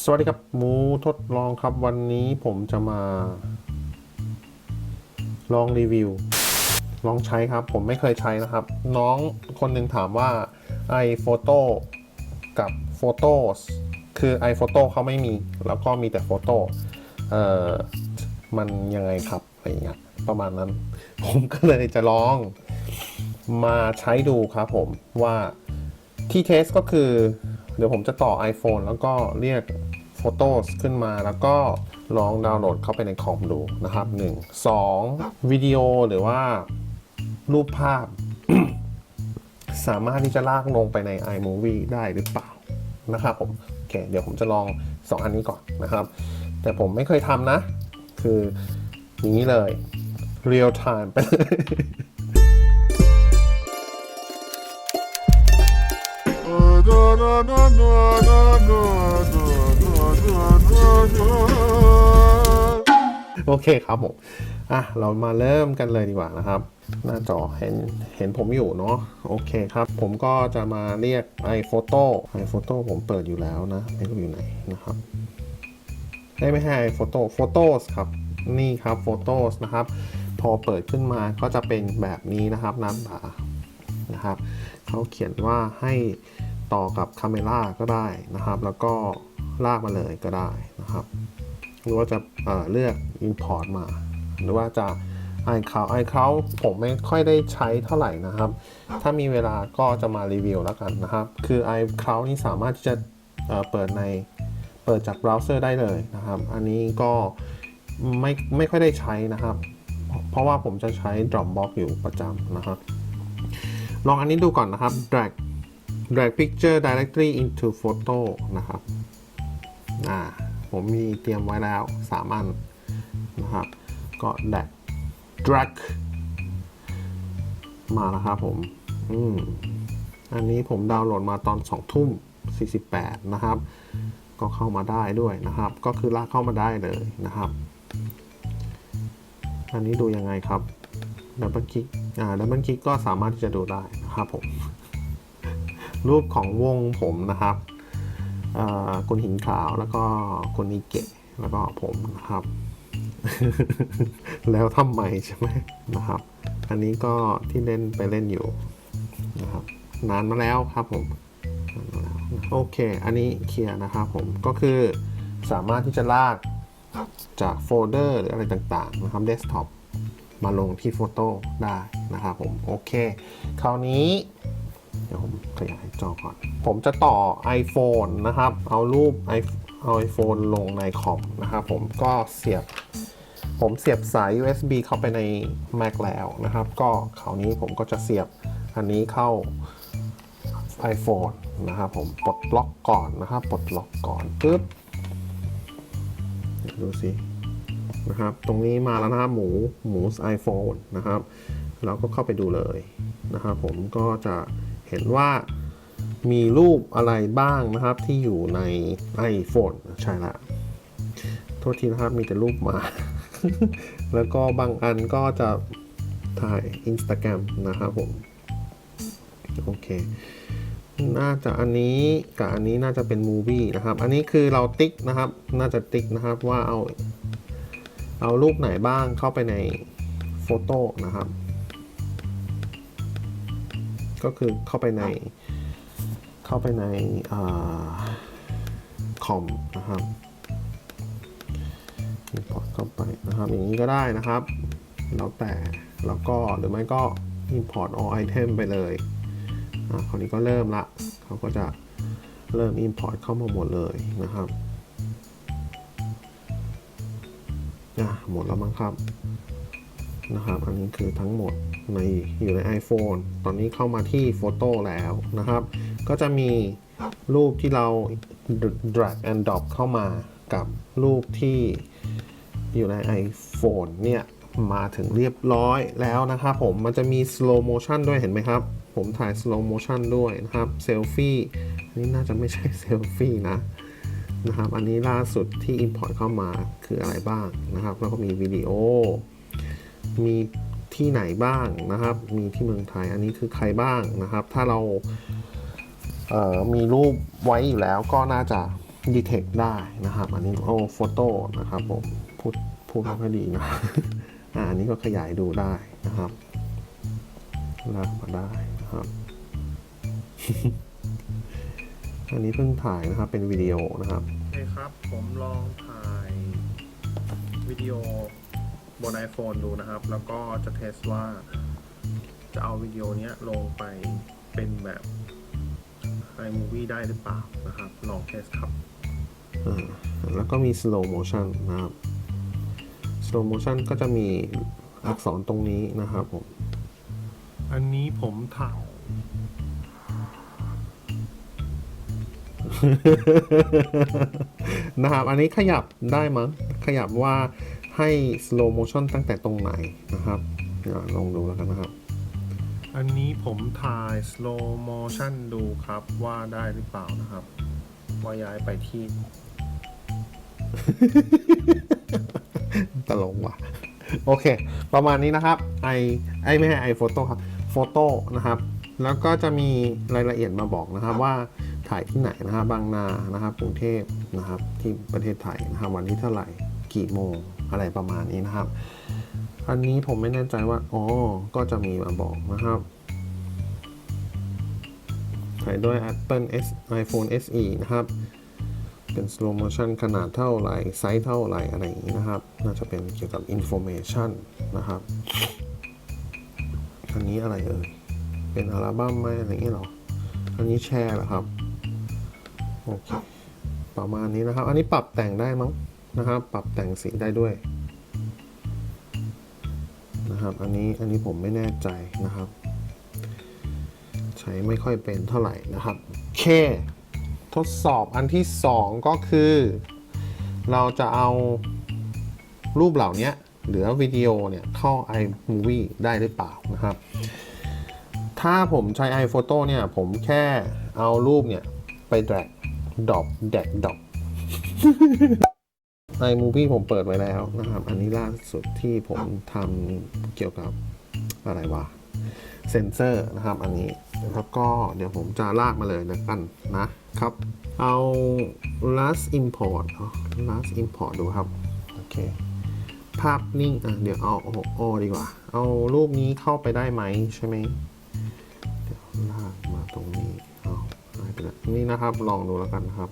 สวัสดีครับหมูทดลองครับวันนี้ผมจะมา ลองรีวิว ลองใช้ครับ ผมไม่เคยใช้นะครับ น้องคนหนึ่งถามว่า iPhoto กับ Photos คือ iPhoto เขาไม่มี แล้วก็มีแต่ Photo เอ่อมันยังไงครับอะไรอย่างเงี้ยประมาณนั้น ผมก็เลยจะลองมาใช้ดูครับผมว่าที่เทสก็คือ เดี๋ยวผมจะต่อ iPhone แล้วก็เรียก Photos ขึ้นมาแล้วก็ลองดาวน์โหลดเข้าไปในคอมดูนะครับ 1 2 วิดีโอหรือว่ารูปภาพ สามารถที่จะลากลงไปใน iMovie ได้หรือเปล่านะครับผมโอเคเดี๋ยวผมจะลอง 2 อันนี้ก่อนนะครับ แต่ผมไม่เคยทำนะ คืออย่างนี้เลย real time ไปเลย โอเคครับผม อะ เรามาเริ่มกันเลยดีกว่านะครับ หน้าจอเห็นเห็นผมอยู่เนาะ โอเคครับ ผมก็จะมาเรียก iPhoto iPhoto ผมเปิดอยู่แล้วนะไม่รู้อยู่ไหนนะครับ ได้ไม่ให้ iPhoto Photos ครับ นี่ครับ Photos นะครับ พอเปิดขึ้นมาก็จะเป็นแบบนี้นะครับน้าตานะครับ เขาเขียนว่าให้ ต่อกับ c a m e r a ก็ได้นะครับ แล้วก็ลากมาเลยก็ได้นะครับ หรือว่าจะเเลือก Import มา หรือว่าจะ iCloud iCloud ผมไม่ค่อยได้ใช้เท่าไหร่นะครับ ถ้ามีเวลาก็จะมารีวิวแล้วกันนะครับ คือ iCloud นี่สามารถที่จะเเปิดในเปิดจากเบราว์เซอร์ได้เลยนะครับ อันนี้ก็ไม่ไม่ค่อยได้ใช้นะครับ เพราะว่าผมจะใช้ Dropbox อยู่ประจำนะครับ ลองอันนี้ดูก่อนนะครับ drag drag picture directly into photo นะครับอ่าผมมีเตรียมไว้แล้ว 3 อันนะครับ ก็ drag drag มาแล้วครับผม อืม อันนี้ผมดาวน์โหลดมาตอน 2 ทุ่ม 48 นะครับ ก็เข้ามาได้ด้วยนะครับ ก็คือลากเข้ามาได้เลยนะครับ อันนี้ดูยังไงครับดับเบิลคลิก อ่า ดับเบิลคลิกก็สามารถที่จะดูได้นะครับผม รูปของวงผมนะครับคุณหินขาวแล้วก็คุณนิเกะแล้วก็ผมนะครับ แล้วทำไมใช่ไหมนะครับ อันนี้ก็ที่เล่นไปเล่นอยู่นะครับนานมาแล้วครับผมโอเค อันนี้เคลียร์นะครับผมก็คือสามารถที่จะลากจากโฟลเดอร์หรืออะไรต่างๆนะครับเดสก์ท็อปมาลงที่โฟโต้ได้นะครับผม โอเค คราวนี้ ดี๋ยวผมขยายจอก่อน ผมจะต่อ iPhone นะครับ เอารูป i- เอา iPhone ลงในคอมนะครับผมก็เสียบ ผมเสียบสาย USB เข้าไปใน Mac แล้วนะครับ ก็คราวนี้ผมก็จะเสียบอันนี้เข้า iPhone นะครับผมปลดล็อกก่อนนะครับปลดล็อกก่อนปึ๊บดูสินะครับ ตรงนี้มาแล้วนะครับหมูหมู iPhone นะครับ เราก็เข้าไปดูเลยนะครับ ผมก็จะ เห็นว่ามีรูปอะไรบ้างนะครับที่อยู่ใน iPhone ใช่ละโทษทีนะครับมีแต่รูปมา แล้วก็บางอันก็จะถ่าย Instagram นะครับผม โอเค น่าจะอันนี้กับอันนี้น่าจะเป็นมูวี่นะครับ อันนี้คือเราติ๊กนะครับ น่าจะติ๊กนะครับว่าเอา เอารูปไหนบ้างเข้าไปในโฟโต้นะครับ ก็คือเข้าไปใน เข้าไปในคอมนะครับ import เข้าไปนะครับ อย่างนี้ก็ได้นะครับ แล้วแต่แล้วก็หรือไม่ก็ import all item ไปเลยอะคราวนี้ก็เริ่มละเขาก็จะเริ่ม import เข้ามาหมดเลยนะครับอะหมดแล้วมั้งครับ นะครับ อันนี้คือทั้งหมดในอยู่ใน iPhone ตอนนี้เข้ามาที่โฟโต้แล้วนะครับ ก็จะมีรูปที่เรา drag and drop เข้ามากับรูปที่อยู่ใน iPhone เนี่ยมาถึงเรียบร้อยแล้วนะครับผมมันจะมี slow motion ด้วยเห็นไหมครับ ผมถ่าย slow motion ด้วยนะครับเซลฟี่อันนี้น่าจะไม่ใช่เซลฟี่นะนะครับ อันนี้ล่าสุดที่ Import เข้ามาคืออะไรบ้างนะครับ แล้วก็มีวิดีโอ มีที่ไหนบ้างนะครับ มีที่เมืองไทย อันนี้คือใครบ้างนะครับ ถ้าเราเมีรูปไว้อยู่แล้วก็น่าจะ detect ได้นะครับ อันนี้โอ้โฟโต้นะครับผมพูดพูดไม่ค่อดีนะอันนี้ก็ขยายดูได้นะครับลากมาได้นะครับ อันนี้เพิ่งถ่ายนะครับเป็นวิดีโอนะครับโอเคครับผมลองถ่ายวิดีโอ บน iPhone ดูนะครับ แล้วก็จะเทสว่าจะเอาวิดีโอเนี้ยลงไปเป็นแบบ iMovie ได้หรือเปล่านะครับ ลองเทสครับอ่าแล้วก็มี slow motion นะครับ slow motion ก็จะมีอักษรตรงนี้นะครับผม อันนี้ผมถ่าย นะครับ อันนี้ขยับได้มั้ง ขยับว่า ให้ slow motion ตั้งแต่ตรงไหนนะครับเดี๋ยวลองดูแล้วกันนะครับ อันนี้ผมถ่าย slow motion ดูครับว่าได้หรือเปล่านะครับ ว่าย้ายไปที่ ตลกว่ะ โอเค ประมาณนี้นะครับ ไอไอไม่ใช่ไอโฟโต้ครับโฟโต้นะครับ แล้วก็จะมีรายละเอียดมาบอกนะครับว่าถ่ายที่ไหนนะครับบางนานะครับกรุงเทพนะครับที่ประเทศไทยนะครับวันที่เท่าไหร่กี่โมง อะไรประมาณนี้นะครับ อันนี้ผมไม่แน่ใจว่าอ๋อก็จะมีมาบอกนะครับถ่ายด้วย Apple S iPhone SE นะครับ เป็น slow motion ขนาดเท่าไหร่ ไซส์เท่าไหร่ อะไรอย่างนี้นะครับ น่าจะเป็นเกี่ยวกับ information นะครับ อันนี้อะไรเอ่ย เป็นอัลบั้มไหมอะไรอย่างนี้หรอ อันนี้แชร์เหรอครับ โอเค ประมาณนี้นะครับ อันนี้ปรับแต่งได้มั้ง นะครับ ปรับแต่งสีได้ด้วยนะครับอันนี้อันนี้ผมไม่แน่ใจนะครับ ใช้ไม่ค่อยเป็นเท่าไหร่นะครับเคทดสอบอันที่ 2 ก็คือ เราจะเอารูปเหล่านี้หรือวิดีโอเนี่ยเข้า iMovie ได้หรือเปล่านะครับ ถ้าผมใช้ iPhoto เนี่ยผมแค่เอารูปเนี่ยไป drag drop drag drop iMovie ผมเปิดไว้แล้วนะครับ อันนี้ล่าสุดที่ผมทำเกี่ยวกับอะไรวะเซนเซอร์นะครับ อันนี้แล้วก็เดี๋ยวผมจะลากมาเลยแล้วกันนะครับ เอา last import เอา last import ดูครับ โอเค ภาพนิ่ง อะ เดี๋ยวเอาเอาเอดีกว่า เอารูปนี้เข้าไปได้ไหมใช่ไหมเดี๋ยวลากมาตรงนี้ เอาหายไปแล้วนี่นะครับ ลองดูแล้วกันนะครับ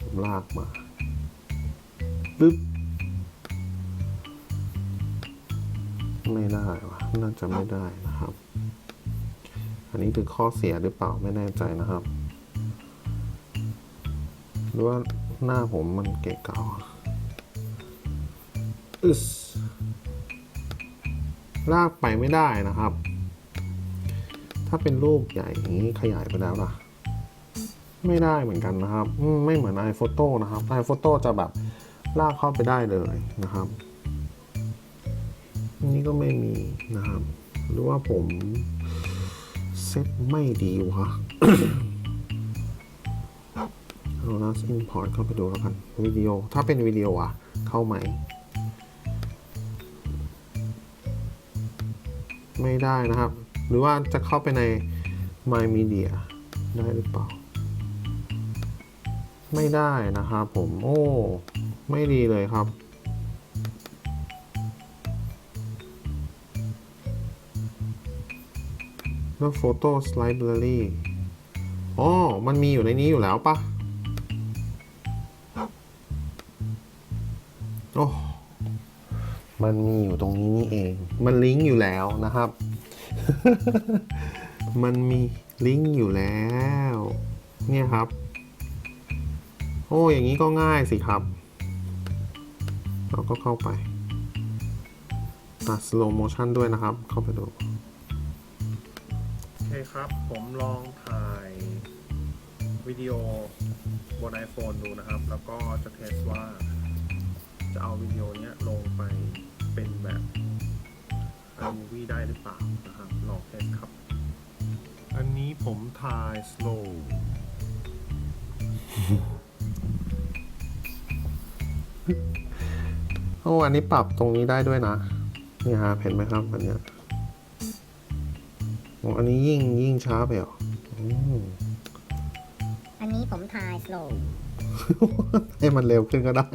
ผมลากมา ปึ๊บ ไม่ได้วะน่าจะไม่ได้นะครับ อันนี้คือข้อเสียหรือเปล่าไม่แน่ใจนะครับ หรือว่าหน้าผมมันเกะเก่าอึสลากไปไม่ได้นะครับ ถ้าเป็นรูปใหญ่อย่างนี้ขยายไปแล้วล่ะ ไม่ได้เหมือนกันนะครับ ไม่เหมือน iPhoto นะครับ iPhoto จะแบบ ลากเข้าไปได้เลยนะครับนนี้ก็ไม่มีนะครับ หรือว่าผมเซตไม่ดีวะเอา last import เข้าไปดูแล้วกันวิดีโอ ถ้าเป็นวิดีโออะเข้าไหม ไม่ได้นะครับ หรือว่าจะเข้าไปใน My Media ได้หรือเปล่า ไม่ได้นะครับผม โอ้ ไม่ดีเลยครับ แล้ว Photos Library อ๋อ มันมีอยู่ในนี้อยู่แล้วปะโอ้ มันมีอยู่ตรงนี้นี่เอง มันลิงก์อยู่แล้วนะครับ มันมีลิงก์อยู่แล้ว เนี่ยครับ โอ้ อย่างนี้ก็ง่ายสิครับ เราก็เข้าไป ตัด slow motion ด้วยนะครับ เข้าไปดู โอเคครับ ผมลองถ่ายวิดีโอบน iPhone ดูนะครับ แล้วก็จะเทสว่า จะเอาวิดีโอเนี้ยลงไปเป็นแบบ iMovie ได้หรือเปล่านะครับ ลองเทสครับ อันนี้ผมถ่าย slow โอ้อันนี้ปรับตรงนี้ได้ด้วยนะนี่ฮะเห็นไหมครับอันเนี้ยโอ้อันนี้ยิ่งยิ่งช้าไปเหรออืมอันนี้ผมถ่าย slow ให้มันเร็วขึ้นก็ได้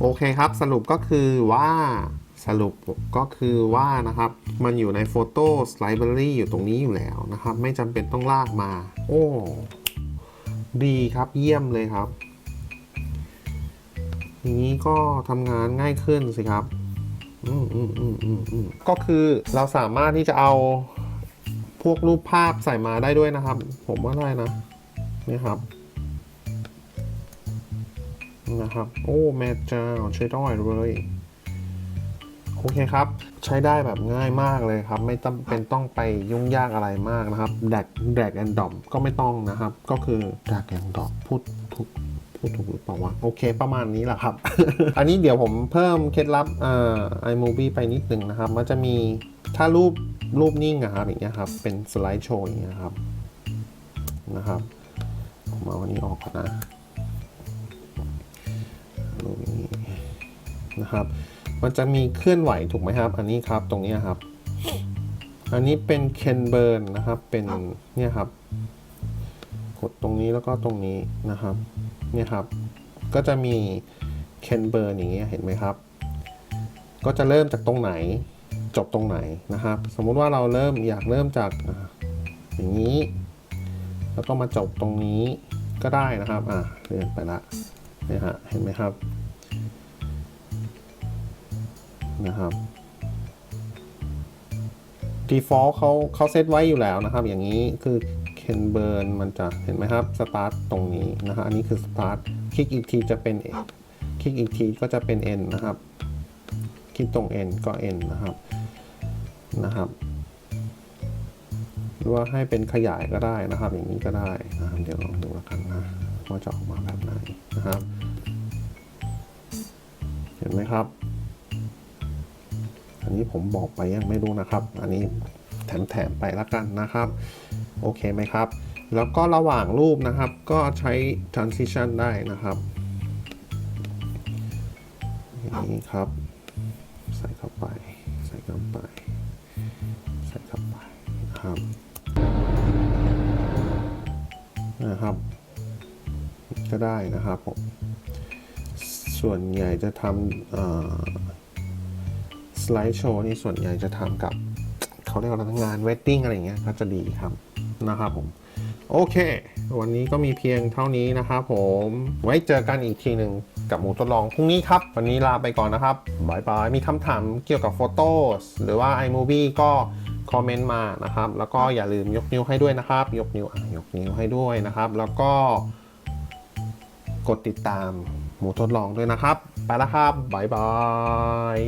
โอเคครับสรุปก็คือว่า สรุปก็คือว่านะครับ มันอยู่ใน Photos Library อยู่ตรงนี้อยู่แล้วนะครับ ไม่จำเป็นต้องลากมา โอ้ ดีครับเยี่ยมเลยครับอย่างนี้ก็ทำงานง่ายขึ้นสิครับ อืมอืมอืมอืมอืมก็คือเราสามารถที่จะเอาพวกรูปภาพใส่มาได้ด้วยนะครับ ผมว่าได้นะนี่ครับนะครับ โอ้ แม่เจ้าใช้ได้วยเลย โอเคครับ ใช้ได้แบบง่ายมากเลยครับ ไม่จำเป็นต้องไปยุ่งยากอะไรมากนะครับ drag drag and drop ก็ไม่ต้องนะครับ ก็คือ drag and drop พูดถูกพูดถูกหรือเปล่าวะโอเค ประมาณนี้แหละครับ อันนี้เดี๋ยวผมเพิ่มเคล็ดลับอ่า iMovie ไปนิดหนึ่งนะครับ มันจะมีถ้ารูปรูปนิ่งอะครับอย่างเงี้ยครับ เป็นสไลด์โชว์อย่างเงี้ยครับนะครับผมเอาวันนี้ออกก่อนนะรูปนี้นะครับ มันจะมีเคลื่อนไหวถูกไหมครับ อันนี้ครับตรงนี้ครับ อันนี้เป็นเคนเบิร์นนะครับ เป็นเนี่ยครับ กดตรงนี้แล้วก็ตรงนี้นะครับ เนี่ยครับ ก็จะมีเคนเบิร์นอย่างเงี้ยเห็นไหมครับ ก็จะเริ่มจากตรงไหนจบตรงไหนนะครับ สมมุติว่าเราเริ่มอยากเริ่มจากอย่างนี้ แล้วก็มาจบตรงนี้ก็ได้นะครับ อ่าเลื่อนไปละเนี่ยฮะเห็นไหมครับ นะครับ default เขาเขาเซตไว้อยู่แล้วนะครับ อย่างนี้คือ Ken Burn มันจะเห็นไหมครับ start ตรงนี้นะฮะอันนี้คือ start คลิกอีกทีจะเป็นคลิกอีกทีก็จะเป็น n นะครับ คลิกตรง n ก็ n นะครับนะครับหรือว่าให้เป็นขยายก็ได้นะครับ อย่างนี้ก็ได้นะครับเดี๋ยวลองดูแล้วกันนะว่าจะออกมาแบบไหนนะครับ เห็นไหมครับ อันนี้ผมบอกไปยังไม่รู้นะครับ อันนี้แถมๆไปละกันนะครับ โอเคไหมครับ แล้วก็ระหว่างรูปนะครับ ก็ใช้ transition ได้นะครับอย่างนี้ครับ ใส่เข้าไป ใส่เข้าไป ใส่เข้าไปนะครับนะครับ ก็ได้นะครับผมส่วนใหญ่จะทำ สไลด์โชว์นี่ส่วนใหญ่จะทำกับเขาเรียกว่างานเวดดิ้งอะไรเงี้ยก็จะดีครับนะครับผมโอเค วันนี้ก็มีเพียงเท่านี้นะครับผม ไว้เจอกันอีกทีหนึ่งกับหมูทดลองพรุ่งนี้ครับ วันนี้ลาไปก่อนนะครับบายบาย มีคำถามเกี่ยวกับโฟโต้หรือว่า iMovie ก็คอมเมนต์มานะครับ แล้วก็อย่าลืมยกนิ้วให้ด้วยนะครับ ยกนิ้ว ยกนิ้วให้ด้วยนะครับ แล้วก็ กดติดตามหมูทดลองด้วยนะครับ ไปแล้วครับบายบาย